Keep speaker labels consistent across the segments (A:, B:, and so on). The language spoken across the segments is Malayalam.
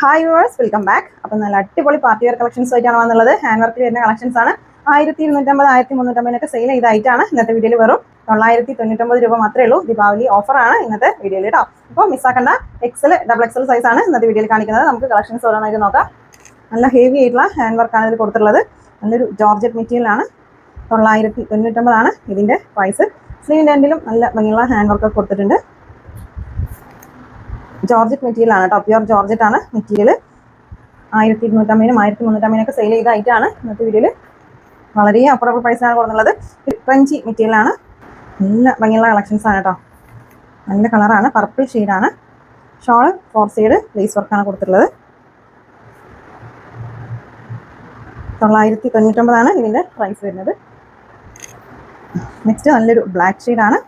A: ഹായ് വേഴ്സ് വെൽക്കം ബാക്ക് അപ്പം നല്ല അടിപൊളി പാർട്ടി വെയർ കളക്ഷൻസ് ആയിട്ടാണ് വന്നുള്ളത് ഹാൻഡ് വർക്കിൽ വരുന്ന കളക്ഷൻസ് ആണ്. ആയിരത്തി ഇരുന്നൂറ്റമ്പത് ആയിരത്തി മുന്നൂറ്റമ്പതിനൊക്കെ സെയിൽ ചെയ്തായിട്ടാണ് ഇന്നത്തെ വീഡിയോയിൽ വെറും തൊള്ളായിരത്തി തൊണ്ണൂറ്റൊമ്പത് രൂപ മാത്രമേ ഉള്ളൂ. ദീപാവലി ഓഫറാണ് ഇന്നത്തെ വീഡിയോയിൽ കേട്ടോ അപ്പോൾ മിസ്സാക്കണ്ട എക്സൽ ഡബിൾ എക്സൽ സൈസ് ആണ് ഇന്നത്തെ വീഡിയോയിൽ കാണിക്കുന്നത്. നമുക്ക് കളക്ഷൻസ് ഓരോന്നായിട്ട് നോക്കാം. നല്ല ഹെവി ആയിട്ടുള്ള ഹാൻഡ് വർക്കാണ് ഇതിൽ കൊടുത്തിട്ടുള്ളത്. നല്ലൊരു ജോർജറ്റ് മെറ്റീരിയൽ ആണ്. തൊള്ളായിരത്തി തൊണ്ണൂറ്റൊമ്പതാണ് ഇതിന്റെ പ്രൈസ് സ്ലീവിന്റെ എൻഡിലും നല്ല ഭംഗിയുള്ള ഹാൻഡ് വർക്ക് കൊടുത്തിട്ടുണ്ട്. ജോർജറ്റ് മെറ്റീരിയൽ ആണ് കേട്ടോ. പ്യുവർ ജോർജറ്റ് ആണ് മെറ്റീരിയൽ ആയിരത്തി ഇരുന്നൂറ്റമ്പതിനും ആയിരത്തി മുന്നൂറ്റമ്പതിനൊക്കെ സെയിൽ ചെയ്ത ചെയ്തായിട്ടാണ് ഇന്നത്തെ വീഡിയോയിൽ വളരെ അഫോർഡബിൾ പ്രൈസിനാണ് കൊടുക്കുന്നത് ക്രഞ്ചി മെറ്റീരിയലാണ് നല്ല ഭംഗിയുള്ള കളക്ഷൻസ് ആണ് കേട്ടോ. നല്ല കളറാണ് പർപ്പിൾ ഷെയ്ഡാണ് ഷോൾ ഫോർ സൈഡ് ലേസ് വർക്കാണ് കൊടുത്തിട്ടുള്ളത്. തൊള്ളായിരത്തി തൊണ്ണൂറ്റൊമ്പതാണ് ഇതിന്റെ പ്രൈസ് വരുന്നത്. നെക്സ്റ്റ് നല്ലൊരു ബ്ലാക്ക് ഷെയ്ഡാണ്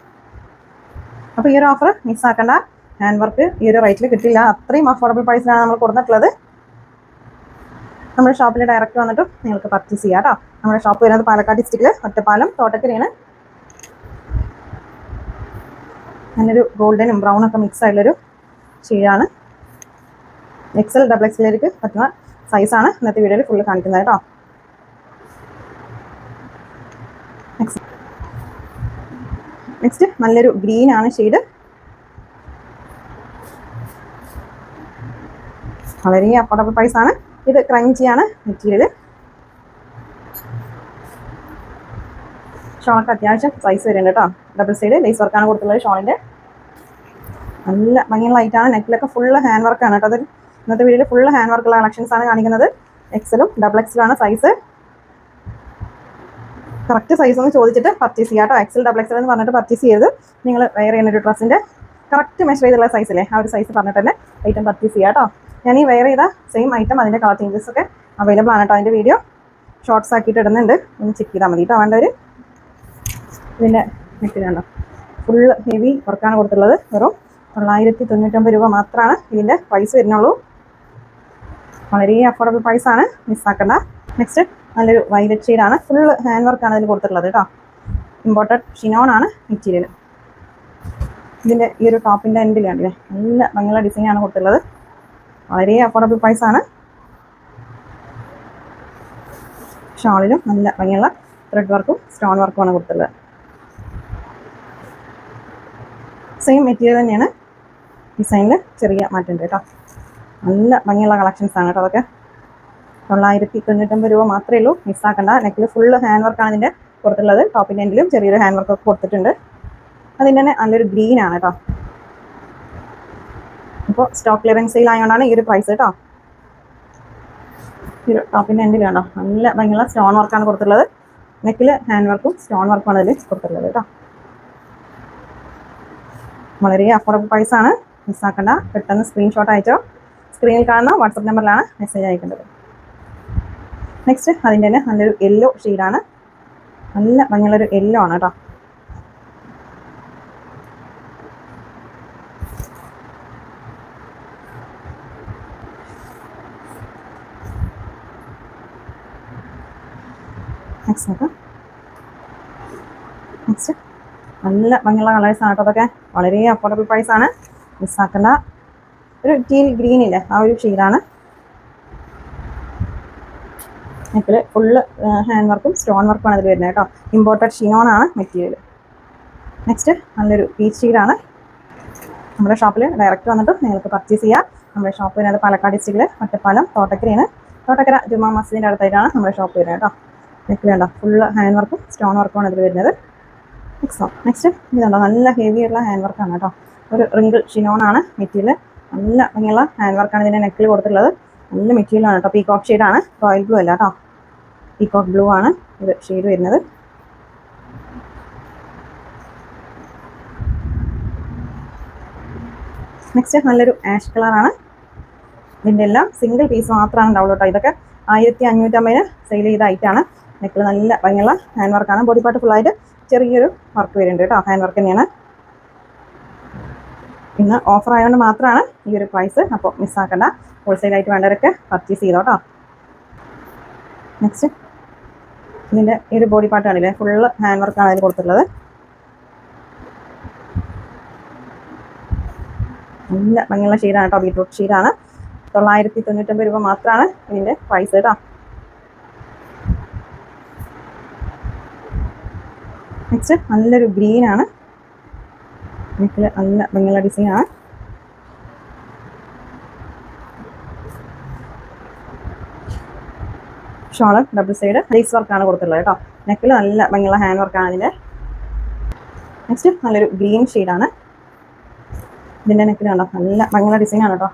A: അപ്പോൾ ഈ ഒരു ഓഫർ മിസ്സാക്കണ്ട ഹാൻഡ് വർക്ക് ഈ ഒരു റേറ്റിൽ കിട്ടില്ല അത്രയും അഫോർഡബിൾ പ്രൈസിലാണ് നമ്മൾ കൊടുത്തിട്ടുള്ളത്. നമ്മുടെ ഷോപ്പിൽ ഡയറക്റ്റ് വന്നിട്ട് നിങ്ങൾക്ക് പർച്ചേസ് ചെയ്യാം കേട്ടോ നമ്മുടെ ഷോപ്പ് വരുന്നത് പാലക്കാട് ഡിസ്ട്രിക്റ്റിൽ ഒറ്റപ്പാലം തോട്ടക്കരയാണ്. നല്ലൊരു ഗോൾഡനും ബ്രൗൺ ഒക്കെ മിക്സ് ആയിട്ടുള്ളൊരു ഷെയ്ഡാണ് എക്സൽ ഡബിൾ എക്സലിലേക്ക് പറ്റുന്ന സൈസാണ് ഇന്നത്തെ വീഡിയോയിൽ ഫുള്ള് കാണിക്കുന്നത് കേട്ടോ നെക്സ്റ്റ് നല്ലൊരു ഗ്രീൻ ആണ് ഷെയ്ഡ് വളരെ അഫോർഡബിൾ ആണ്. ഇത് ക്രഞ്ചിയാണ് മെറ്റീരിയൽ ഷോളൊക്കെ അത്യാവശ്യം സൈസ് വരുന്നുണ്ട് കേട്ടോ ഡബിൾ സൈഡ് ലേസ് വർക്കാണ് കൊടുത്തുള്ളത് ഷോളിന്റെ നല്ല ഭംഗിയുള്ള ലൈറ്റാണ് നെക്കിലൊക്കെ ഫുള്ള് ഹാൻഡ് വർക്കാണ് കേട്ടോ അത് ഇന്നത്തെ വീഡിയോയിൽ ഫുള്ള് ഹാൻഡ് വർക്കുള്ള കളക്ഷൻസ് ആണ് കാണിക്കുന്നത്. എക്സലും ഡബിൾ എക്സലുമാണ് സൈസ് കറക്റ്റ് സൈസ് ഒന്ന് ചോദിച്ചിട്ട് പർച്ചേസ് ചെയ്യാം കേട്ടോ എക്സൽ ഡബിൾ എക്സൽ എന്ന് പറഞ്ഞിട്ട് പർച്ചേസ് ചെയ്ത് നിങ്ങൾ വെയർ ചെയ്യുന്ന ഒരു ഡ്രസ്സിന്റെ കറക്റ്റ് മെഷർ ചെയ്തുള്ള സൈസില്ലേ ആ ഒരു സൈസ് പറഞ്ഞിട്ട് തന്നെ ഐറ്റം പർച്ചേസ് ചെയ്യാം കേട്ടോ ഞാൻ ഈ വെയർ ചെയ്ത സെയിം ഐറ്റം അതിന്റെ കളർ ചേഞ്ചസ് ഒക്കെ അവൈലബിൾ ആണ് കേട്ടോ അതിന്റെ വീഡിയോ ഷോർട്ട്സ് ആക്കിയിട്ട് ഇടുന്നുണ്ട്. ഒന്ന് ചെക്ക് ചെയ്താൽ മതി കേട്ടോ വേണ്ടവർ ഇതിന്റെ നെറ്റ് കണ്ടോ ഫുള്ള് ഹെവി വർക്കാണ് കൊടുത്തുള്ളത് വെറും തൊള്ളായിരത്തി തൊണ്ണൂറ്റൊമ്പത് രൂപ മാത്രമാണ് ഇതിന്റെ പ്രൈസ് വരുന്നുള്ളൂ. വളരെ അഫോർഡബിൾ പ്രൈസാണ് മിസ്സാക്കണ്ട നെക്സ്റ്റ് നല്ലൊരു വൈലറ്റ് ഷെയ്ഡാണ് ഫുൾ ഹാൻഡ് വർക്കാണ് ഇതിൽ കൊടുത്തിട്ടുള്ളത് കേട്ടോ ഇമ്പോർട്ടഡ് ഷിനോൺ ആണ് മെറ്റീരിയൽ ഇതിന്റെ ഈ ഒരു ടോപ്പിന്റെ എൻഡിലാണ് നല്ല ഭംഗിയുള്ള ഡിസൈനാണ് കൊടുത്തുള്ളത് വളരെ അഫോർഡബിൾ പ്രൈസാണ് ഷാളിലും നല്ല ഭംഗിയുള്ള ത്രെഡ് വർക്കും സ്റ്റോൺ വർക്കും ആണ് കൊടുത്തുള്ളത് സെയിം മെറ്റീരിയൽ തന്നെയാണ് ഡിസൈനിൽ ചെറിയ മാറ്റമുണ്ട് കേട്ടോ. നല്ല ഭംഗിയുള്ള കളക്ഷൻസ് ആണ് കേട്ടോ അതൊക്കെ. തൊള്ളായിരത്തി തൊണ്ണൂറ്റൊമ്പത് രൂപ മാത്രമേ ഉള്ളൂ. മിസ്സാക്കണ്ട നെക്കിൽ ഫുള്ള് ഹാൻഡ് വർക്കാണ് ഇതിന്റെ കൊടുത്തുള്ളത് ടോപ്പിന്റെ എൻഡിലും ചെറിയൊരു ഹാൻഡ് വർക്ക് ഒക്കെ കൊടുത്തിട്ടുണ്ട്. അതിന്റെ തന്നെ നല്ലൊരു ഗ്രീൻ ആണ് കേട്ടോ അപ്പോൾ സ്റ്റോക്ക് ക്ലിയറൻസ് സെയിൽ ആയതുകൊണ്ടാണ് ഈ ഒരു പ്രൈസ് കേട്ടോ ഈ ഒരു ടോപ്പിന്റെ എൻഡിൽ കണ്ടോ നല്ല ഭയങ്കര സ്റ്റോൺ വർക്കാണ് കൊടുത്തിട്ടുള്ളത്. നെക്കിൽ ഹാൻഡ് വർക്കും സ്റ്റോൺ വർക്കുമാണ് അതിൽ കൊടുത്തിട്ടുള്ളത് കേട്ടോ വളരെ അഫോർഡബിൾ പ്രൈസ് ആണ്. മിസ് ആക്കണ്ട. പെട്ടെന്ന് സ്ക്രീൻഷോട്ട് അയച്ചോ. സ്ക്രീനിൽ കാണുന്ന വാട്സപ്പ് നമ്പറിലാണ് മെസ്സേജ് അയക്കേണ്ടത്. നെക്സ്റ്റ് അതിന്റെ തന്നെ നല്ലൊരു യെല്ലോ ഷെയ്ഡാണ് നല്ല ഭംഗിയുള്ളൊരു യെല്ലോ ആണ് കേട്ടോ നെക്സ്റ്റ് നല്ല ഭംഗിയുള്ള കളേഴ്സ് ആണ് കേട്ടോ അതൊക്കെ. വളരെ അഫോർഡബിൾ പ്രൈസ് ആണ്. മിസ്സാക്കണ്ട ഒരു ടീൽ ഗ്രീൻ ഇല്ലേ? ആ ഒരു ഷെയ്ഡാണ് നെക്കിൽ ഫുള്ള് ഹാൻഡ് വർക്കും സ്റ്റോൺ വർക്കും ആണ് ഇതിൽ വരുന്നത് കേട്ടോ. ഇമ്പോർട്ടഡ് ഷിനോൺ ആണ് മെറ്റീരിയൽ നെക്സ്റ്റ് നല്ലൊരു പീച്ച് ഷീഡാണ് നമ്മുടെ ഷോപ്പിൽ ഡയറക്റ്റ് വന്നിട്ട് നിങ്ങൾക്ക് പർച്ചേസ് ചെയ്യാം. നമ്മുടെ ഷോപ്പ് വരുന്നത് പാലക്കാട് ഡിസ്ട്രിക്റ്റിൽ ഒറ്റപ്പാലം തോട്ടക്കരയാണ്. തോട്ടക്കര ജുമാ മസ്ജിദിന്റെ അടുത്തായിട്ടാണ് നമ്മുടെ ഷോപ്പ് വരുന്നത് കേട്ടോ. നെക്കിൽ കണ്ടോ? ഫുള്ള് ഹാൻഡ് വർക്കും സ്റ്റോൺ വർക്കുമാണ് ഇതിൽ വരുന്നത്. നെക്സ്റ്റ് നെക്സ്റ്റ് ഇതുണ്ടോ നല്ല ഹെവി ആയിട്ടുള്ള ഹാൻഡ് വർക്കാണ് കേട്ടോ. ഒരു റിങ്കിൾ ഷിനോൺ ആണ് മെറ്റീരിയൽ നല്ല ഭംഗിയുള്ള ഹാൻഡ് വർക്കാണ് ഇതിന്റെ നെക്കിൽ കൊടുത്തിട്ടുള്ളത്. നല്ല മെറ്റീരിയലാണ് കേട്ടോ. പീകോക്ക് ഷെയ്ഡാണ് റോയൽ ബ്ലൂ അല്ല കേട്ടോ. പീകോക്ക് ബ്ലൂ ആണ് ഇത് ഷെയ്ഡ് വരുന്നത്. നെക്സ്റ്റ് നല്ലൊരു ആഷ് കളറാണ് ഇതിന്റെ എല്ലാം സിംഗിൾ പീസ് മാത്രമാണ് ഉണ്ടാവുള്ളൂ കേട്ടോ. ഇതൊക്കെ ആയിരത്തി അഞ്ഞൂറ്റമ്പതിന് സെയിൽ ചെയ്ത ഐറ്റാണ് നെക്കിൽ നല്ല ഭംഗിയുള്ള ഹാൻഡ് വർക്കാണ് ബോഡി പാർട്ട് ഫുൾ ആയിട്ട് ചെറിയൊരു വർക്ക് വരുന്നുണ്ട് കേട്ടോ. ഹാൻഡ് വർക്ക് തന്നെയാണ്. ഇന്ന് ഓഫർ ആയതുകൊണ്ട് മാത്രമാണ് ഈ ഒരു പ്രൈസ് അപ്പോൾ മിസ്സാക്കണ്ട ഹോൾസെയിലായിട്ട് വേണ്ടവരൊക്കെ പർച്ചേസ് ചെയ്തോ കേട്ടോ നെക്സ്റ്റ് ഇതിന്റെ ഈ ഒരു ബോഡി പാർട്ട് കാണില്ലേ ഫുള്ള് ഹാൻഡ് വർക്കാണ് അതിൽ കൊടുത്തിട്ടുള്ളത്. നല്ല ഭംഗിയുള്ള ഷീറാണ് കേട്ടോ ബീട്രൂട്ട് ഷെയ്ഡാണ് തൊള്ളായിരത്തി തൊണ്ണൂറ്റൊമ്പത് രൂപ മാത്രമാണ് ഇതിന്റെ പ്രൈസ് കേട്ടോ നെക്സ്റ്റ് നല്ലൊരു ഗ്രീൻ ആണ്. നെക്കിൽ നല്ല ഭംഗിയുള്ള ഡിസൈൻ ആണ്. ഷോൾ ഡബിൾ സൈഡ് ലേസ് വർക്കാണ് കൊടുത്തുള്ളത് കേട്ടോ. നെക്കിൽ നല്ല ഭംഗിയുള്ള ഹാൻഡ് വർക്കാണ് ഇതിന്റെ. നെക്സ്റ്റ് നല്ലൊരു ഗ്രീൻ ഷെയ്ഡാണ് ഇതിന്റെ നെക്കിൽ കണ്ടോ? നല്ല ഭംഗിയുള്ള ആണ് കേട്ടോ.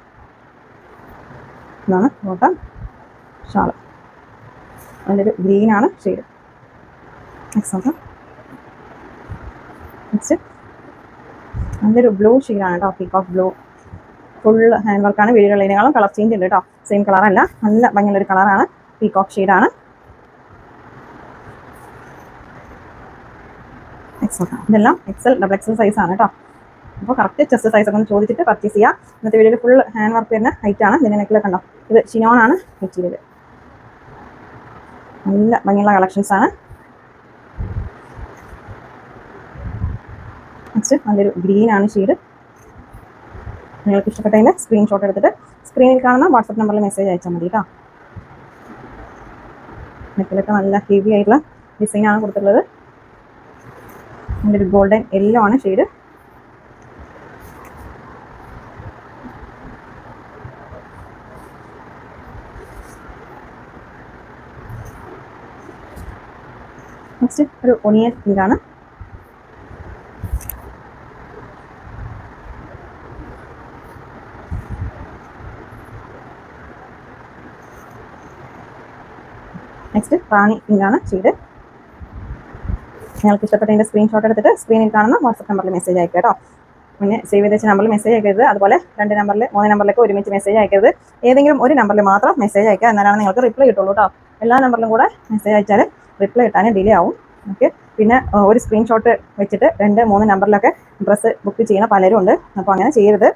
A: ഇതാണ് ബോട്ടം ഷാൾ നല്ലൊരു ഗ്രീനാണ് ഷെയ്ഡ് നെക്സ്റ്റ് നോക്കാം. നെക്സ്റ്റ് നല്ലൊരു ബ്ലൂ ഷെയ്ഡാണ് കേട്ടോ peak of blue full hand വർക്കാണ് വീടുകളിനേക്കാളും കളർ ചേഞ്ച് ഉണ്ട് കേട്ടോ. സെയിം കളറല്ല നല്ല ഭംഗിയുള്ളൊരു കളറാണ് പീകോക്ക് ഷെയ്ഡാണ് ഇതെല്ലാം എക്സൽ ഡബിൾ എക്സൽ സൈസ് ആണ് കേട്ടോ. അപ്പോൾ കറക്റ്റ് ചെസ്റ്റ് സൈസ് ഒക്കെ ഒന്ന് ചോദിച്ചിട്ട് പർച്ചേസ് ചെയ്യാം. ഇന്നത്തെ വീഡിയോയിൽ ഫുൾ ഹാൻഡ് വർക്ക് വരുന്ന ഹൈറ്റ് ആണ്. ഇതിന്റെ നെക്കിലൊക്കെ ഉണ്ടോ ഇത് ഷിനോൺ ആണ്. മെറ്റീരിയൽ നല്ല ഭംഗിയുള്ള കളക്ഷൻസ് നെക്സ്റ്റ് നല്ലൊരു ഗ്രീൻ ആണ് ഷെയ്ഡ്. നിങ്ങൾക്ക് ഇഷ്ടപ്പെട്ടതിന്റെ സ്ക്രീൻഷോട്ട് എടുത്തിട്ട് സ്ക്രീനിൽ കാണുന്ന വാട്സപ്പ് നമ്പറിൽ മെസ്സേജ് അയച്ചാൽ മതി കേട്ടോ നെക്കിലൊക്കെ നല്ല ഹെവി ആയിട്ടുള്ള ഡിസൈൻ ആണ് കൊടുത്തിട്ടുള്ളത്. നല്ലൊരു ഗോൾഡൻ യെല്ലോ ആണ് ഷെയ്ഡ്. നെക്സ്റ്റ് ഒരു onion pink next rani pink ചെയ്ത്. നിങ്ങൾക്ക് ഇഷ്ടപ്പെട്ടതിന്റെ സ്ക്രീൻഷോട്ട് എടുത്തിട്ട് സ്ക്രീനിൽ കാണുന്ന വാട്സപ്പ് നമ്പറിൽ മെസ്സേജ് അയക്കുക കേട്ടോ പിന്നെ സേവ് ചെയ്ത് നമ്പറിൽ മെസ്സേജ് അയക്കരുത്. അതുപോലെ രണ്ട് നമ്പറിൽ മൂന്ന് നമ്പറിലേക്ക് ഒരുമിച്ച് മെസ്സേജ് അയക്കരുത്. ഏതെങ്കിലും ഒരു നമ്പറിൽ മാത്രം മെസ്സേജ് അയക്കുക എന്നാലാണ് നിങ്ങൾക്ക് റിപ്ലൈ കിട്ടുള്ളൂ കേട്ടോ എല്ലാ നമ്പറിലും കൂടെ മെസ്സേജ് അയച്ചാൽ റിപ്ലൈ കിട്ടാൻ ഡിലേ ആവും. ഓക്കെ പിന്നെ ഒരു സ്ക്രീൻഷോട്ട് വെച്ചിട്ട് രണ്ട് മൂന്ന് നമ്പറിലൊക്കെ ഡ്രസ്സ് ബുക്ക് ചെയ്യുന്ന പലരും ഉണ്ട്. അപ്പോൾ അങ്ങനെ ചെയ്യരുത്.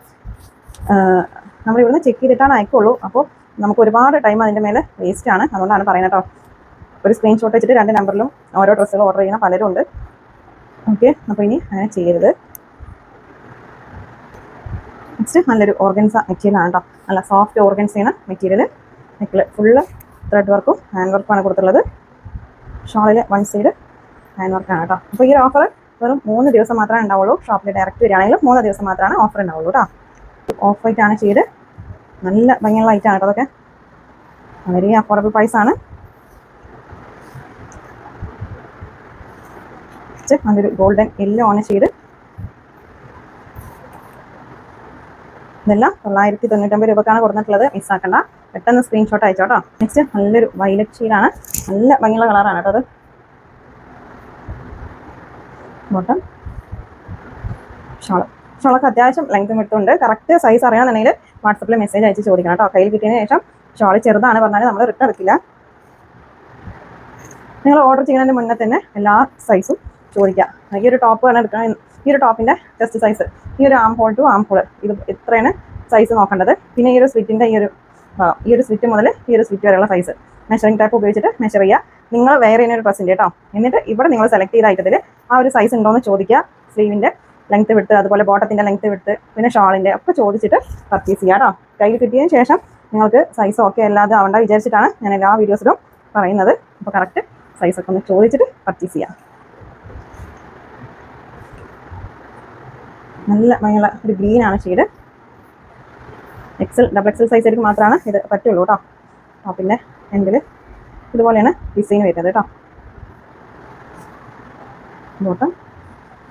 A: നമ്മളിവിടുന്ന് ചെക്ക് ചെയ്തിട്ടാണ് അയക്കുള്ളൂ. അപ്പോൾ നമുക്ക് ഒരുപാട് ടൈം അതിന്റെ മേലെ വേസ്റ്റ് ആണ്. അതുകൊണ്ടാണ് പറയുന്നത് കേട്ടോ ഒരു സ്ക്രീൻഷോട്ട് വെച്ചിട്ട് രണ്ട് നമ്പറിലും ഓരോ ഡ്രസ്സുകൾ ഓർഡർ ചെയ്യുന്ന പലരും ഉണ്ട് ഓക്കെ അപ്പോൾ ഇനി അങ്ങനെ ചെയ്യരുത്. നെക്സ്റ്റ് നല്ലൊരു ഓർഗൻസ മെറ്റീരിയൽ ആണ് കേട്ടോ നല്ല സോഫ്റ്റ് ഓർഗൻസയാണ് മെറ്റീരിയൽ നെക്കിൽ ഫുള്ള് ത്രെഡ് വർക്കും ഹാൻഡ് വർക്കുമാണ് കൊടുത്തുള്ളത് ഷോളിൽ വൺ സൈഡ് ഹാൻഡ് വർക്കാണ് കേട്ടോ അപ്പോൾ ഈ ഒരു ഓഫർ വെറും മൂന്ന് ദിവസം മാത്രമേ ഉണ്ടാവുള്ളൂ. ഷോപ്പിൽ ഡയറക്റ്റ് വരികയാണെങ്കിലും മൂന്ന് ദിവസം മാത്രമാണ് ഓഫർ ഉണ്ടാവുള്ളൂ കേട്ടോ ഓഫ് വൈറ്റ് ആണ് ചെയ്ത്. നല്ല ഭംഗിയുള്ള ലൈറ്റാണ് കേട്ടോ അതൊക്കെ. വളരെ അഫോർഡബിൾ പ്രൈസ് നെക്സ്റ്റ് നല്ലൊരു ഗോൾഡൻ യെല്ലോ ആണ് ഷെയ്ഡ് ഇതെല്ലാം തൊള്ളായിരത്തി തൊണ്ണൂറ്റൊമ്പത് രൂപക്കാണ് കൊടുത്തിട്ടുള്ളത്. മിസ്സാക്കണ്ട. പെട്ടെന്ന് സ്ക്രീൻഷോട്ട് അയച്ചോട്ടോ. നെക്സ്റ്റ് നല്ലൊരു വൈലറ്റ് ഷെയ്ഡാണ് നല്ല ഭംഗിയുള്ള കളറാണ് കേട്ടോ അത്. ബോട്ടം ഷോൾ ഷോളൊക്കെ അത്യാവശ്യം ലെങ്ത് എടുത്തുണ്ട് കറക്റ്റ് സൈസ് അറിയാമെന്നുണ്ടെങ്കിൽ വാട്സപ്പിൽ മെസ്സേജ് അയച്ച് ചോദിക്കണം കേട്ടോ. കയ്യിൽ കിട്ടിയതിന് ശേഷം ഷോൾ ചെറുതാണ് പറഞ്ഞാൽ നമ്മൾ റിട്ടേൺ എടുക്കില്ല. നിങ്ങൾ ഓർഡർ ചെയ്യുന്നതിന് മുന്നേ തന്നെ എല്ലാ സൈസും ചോദിക്കാം. ഈ ഒരു ടോപ്പ് ആണ് എടുക്കാൻ ഈ ഒരു ടോപ്പിന്റെ ടെസ്റ്റ് സൈസ് ഈ ഒരു armhole to armhole ഇത് ഇത്രയാണ് സൈസ് നോക്കേണ്ടത്. പിന്നെ ഈ ഒരു സ്വിറ്റിന്റെ ഈ ഒരു ഈ ഒരു സ്വിറ്റ് മുതൽ ഈ ഒരു സ്ലിറ്റ് വരെയുള്ള സൈസ് മെഷറിംഗ് ടാപ്പ് ഉപയോഗിച്ചിട്ട് മെഷർ ചെയ്യുക. നിങ്ങൾ വേറെ ഒരു ഡ്രസ്സിന്റെ കേട്ടോ എന്നിട്ട് ഇവിടെ നിങ്ങൾ സെലക്ട് ചെയ്ത ഐറ്റത്തിൽ ആ ഒരു സൈസ് ഉണ്ടോ എന്ന് ചോദിക്കുക. സ്ലീവിന്റെ ലെങ്ത് വിട്ട് അതുപോലെ ബോട്ടത്തിന്റെ ലെങ്ത് വിട്ട് പിന്നെ ഷാളിന്റെ ഒക്കെ ചോദിച്ചിട്ട് പർച്ചേസ് ചെയ്യുക കേട്ടോ കയ്യിൽ കിട്ടിയതിന് ശേഷം നിങ്ങൾക്ക് സൈസ് ഓക്കെ അല്ലാതെ ആവണ്ട വിചാരിച്ചിട്ടാണ് ഞാൻ എല്ലാ വീഡിയോസിലും പറയുന്നത്. അപ്പോൾ കറക്റ്റ് സൈസൊക്കെ ഒന്ന് ചോദിച്ചിട്ട് പർച്ചേസ് ചെയ്യാം. നല്ല ഭയങ്കര ഒരു ഗ്രീൻ ആണ് shade XL double XL size ആയിരിക്കും മാത്രമാണ് ഇത് പറ്റുള്ളൂ കേട്ടോ ആ പിന്നെ എന്റെ ഇതുപോലെയാണ് ഡിസൈൻ വരുന്നത് കേട്ടോ ബോട്ടം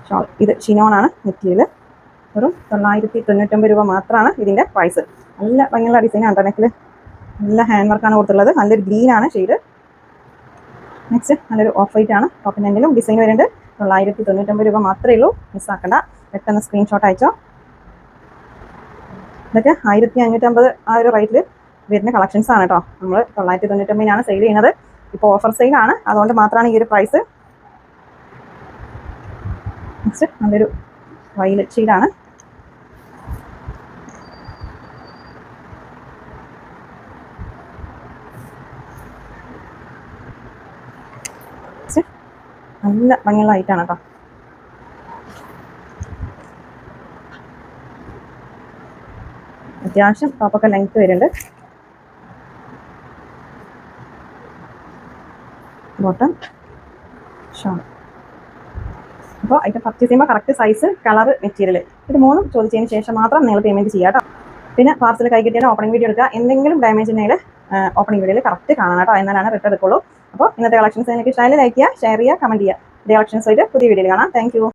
A: ഷോൾ ഇത് ഷിനോൺ ആണ് മെറ്റീരിയൽ വെറും തൊള്ളായിരത്തി തൊണ്ണൂറ്റൊമ്പത് രൂപ മാത്രമാണ് ഇതിന്റെ പ്രൈസ് നല്ല ഭംഗിയുള്ള ഡിസൈനാണ് കേട്ടോ നെക്കിൽ നല്ല ഹാൻഡ് വർക്കാണ് കൊടുത്തുള്ളത് നല്ലൊരു ഗ്രീൻ ആണ് ഷെയ്ഡ് നെക്സ്റ്റ് നല്ലൊരു ഓഫ് വൈറ്റ് ആണ്. ടോപ്പിന്റെ എന്തെങ്കിലും ഡിസൈൻ വരുന്നുണ്ട്. തൊള്ളായിരത്തി തൊണ്ണൂറ്റൊമ്പത് രൂപ മാത്രമേ ഉള്ളൂ. മിസ്സാക്കണ്ട. പെട്ടെന്ന് സ്ക്രീൻഷോട്ട് അയച്ചോ. ഇതൊക്കെ ആയിരത്തി അഞ്ഞൂറ്റമ്പത് ആ ഒരു റേറ്റിൽ വരുന്ന കളക്ഷൻസ് ആണ് കേട്ടോ നമ്മൾ തൊള്ളായിരത്തി തൊണ്ണൂറ്റൊമ്പതിനാണ് സെയിൽ ചെയ്യുന്നത് ഇപ്പോൾ ഓഫർ സെയിലാണ് അതുകൊണ്ട് മാത്രമാണ് ഈ ഒരു പ്രൈസ് നെക്സ്റ്റ് നല്ലൊരു വയലറ്റ് ഷെയ്ഡാണ് നല്ല ഭംഗിയുള്ള ലൈറ്റാണ് കേട്ടോ. അത്യാവശ്യം ടോപ്പൊക്കെ ലെങ്ത് വരുന്നുണ്ട്. ബോട്ടം ഷോൾ അപ്പോൾ അതിന്റെ പർച്ചേസ് ചെയ്യുമ്പോൾ കറക്റ്റ് സൈസ് കളർ മെറ്റീരിയൽ ഇത് മൂന്നും ചോദിച്ചതിന് ശേഷം മാത്രം നിങ്ങൾ പേയ്മെന്റ് ചെയ്യുക കേട്ടോ. പിന്നെ പാർസൽ കൈ കിട്ടിയാൽ ഓപ്പണിംഗ് വീഡിയോ എടുക്കുക. എന്തെങ്കിലും ഡാമേജ് ഉണ്ടെങ്കിൽ ഓപ്പണിംഗ് വീഡിയോയിൽ കറക്റ്റ് കാണണം കേട്ടോ. എന്നാലാണ് റിട്ടേൺ എടുക്കുള്ളൂ. അപ്പോൾ ഇന്നത്തെ കളക്ഷൻസ് നിങ്ങൾക്ക് ഇഷ്ടമായാലും ലൈക്ക് ചെയ്യുക ഷെയർ ചെയ്യുക കമന്റ് ചെയ്യുക. ഇതേ കളക്ഷൻസ് ആയിട്ട് പുതിയ വീഡിയോയിൽ കാണാം. താങ്ക്